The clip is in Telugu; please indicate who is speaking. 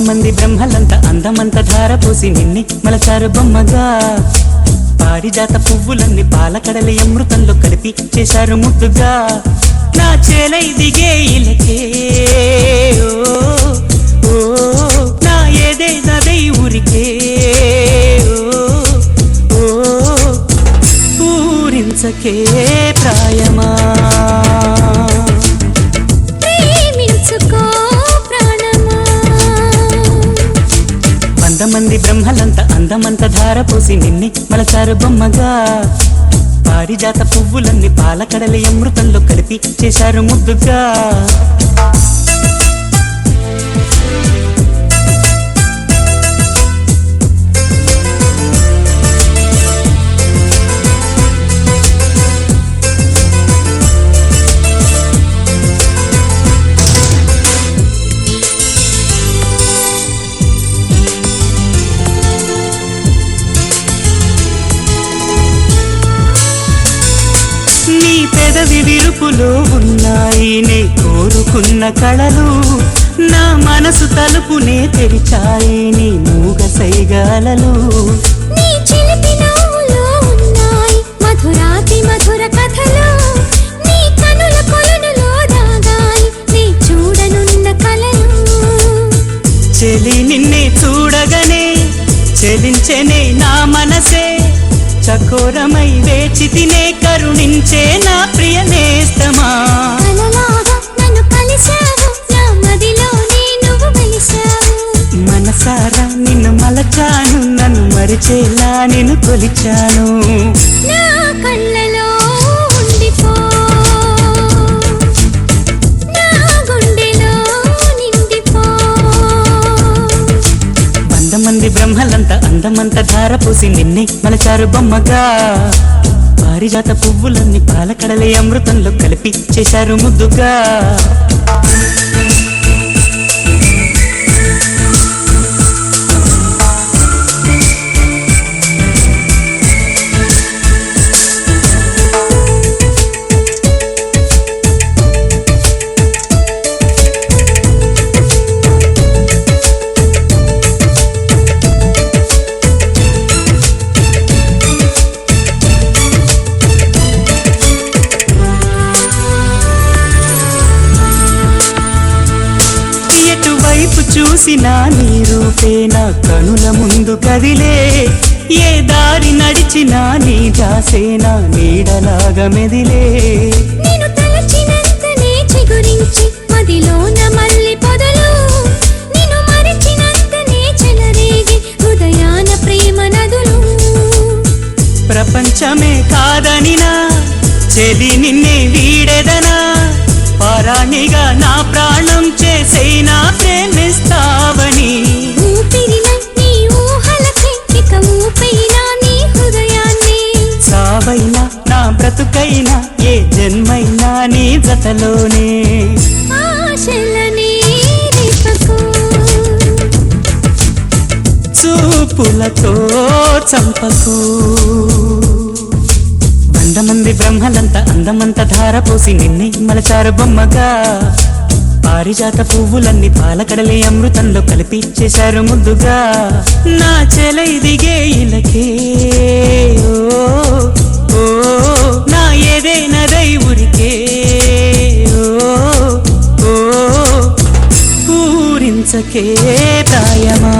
Speaker 1: మంది బ్రహ్మలంత అందమంత ధార పోసి నిన్ని మలచారు బొమ్మగా. పారిజాత పువ్వులన్నీ పాలకడలి అమృతంలో కలిపి చేశారు ముద్దుగా. నా చేలై దిగే ఇలకే ఓ, ఓ, నా ఏదే నదై ఊరికే ఓ, ఓ, బ్రహ్మలంత ధార పోసి నిన్నే మలచారు బొమ్మగా. పారిజాత పువ్వులన్నీ పాలకడలి అమృతంలో కలిపి చేశారు ముద్దుగా. విరుపులో ఉన్నాయి నే కోరుకున్న కళలు నా మనసు తలుపునే తెరిచాయి నీ మూగ సైగాలలు.
Speaker 2: మధురాతి మధుర కథలు. నీ కనుల కొలనులో దాగాయి నీ చూడనున్న కలలు
Speaker 1: చెలి నిన్నే చూడగనే చెలించెనే నా మనసే. చకోరమై వేచి తినే కరుణించే నా ప్రియ నేస్తమా? మనసారా నిన్ను మలచాను నన్ను మరిచేలా నిన్ను కొలిచాను.
Speaker 2: నా కళ్ళలో
Speaker 1: మంది బ్రహ్మలంత అందమంత ధార పూసి నిన్నే మలచారు బొమ్మగా. పారిజాత పువ్వులన్నీ పాలకడలే అమృతంలో కలిపి చేశారు ముద్దుగా. చూసినా నీ రూపే నా కనుల ముందు కదిలే. ఏ దారి నడిచినా నీ దాసే నా నీడలాగా మెదిలే.
Speaker 2: నేను తలచినంతనే చిగురించి మదిలోన మల్లి పొదలు. నిన్ను మరిచినంతనే చెలరేగి హృదయాన ప్రేమ నదులు.
Speaker 1: ప్రపంచమే కాదనినా చెలి నిన్నే వీడెదనా. పరాణిగా నా ప్రాణం చేసైనా ఏ జన్మైనా నీ జతలోనే. చూపులతో చంపకు. వంద మంది బ్రహ్మలంత అందమంత ధార పోసి నిన్నే మలచారు బొమ్మగా. పారిజాత పువ్వులన్నీ పాలకడలే అమృతంలో కలిపి చేశారు ముద్దుగా. నా చెలై దిగే ఇలకే. ఓ, నీకే ప్రాయమా?